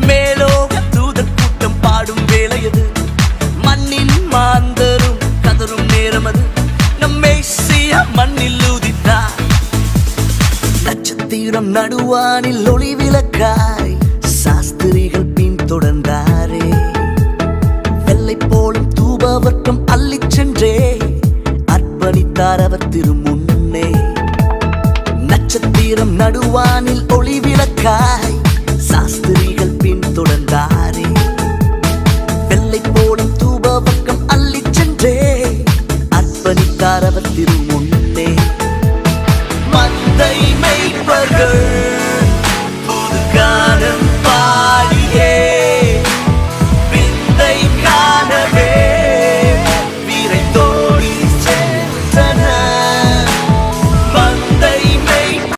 மேலோ தூதர் கூட்டம் பாடும் வேலையது மண்ணின் மாந்தரும் கதரும் நேரம் அது. நம்மை செய்ய மண்ணில் ஊதித்தார் நட்சத்திரம் நடுவானில் ஒளி விளக்காய். சாஸ்திரிகள் பின் தொடர்ந்தாரே. வெள்ளை போலும் தூபவர்க்கம் அள்ளி சென்றே. அர்ப்பணித்தார் அவர் திருமுன்னே. நட்சத்திரம் நடுவானில் ஒளி விளக்காய். வெள்ளை போலும் தூப பக்கம் அள்ளி சென்றே. அர்ப்பணித்தார் அவர் திரு முன்னே மந்தை மெய்ப்பர்கள்.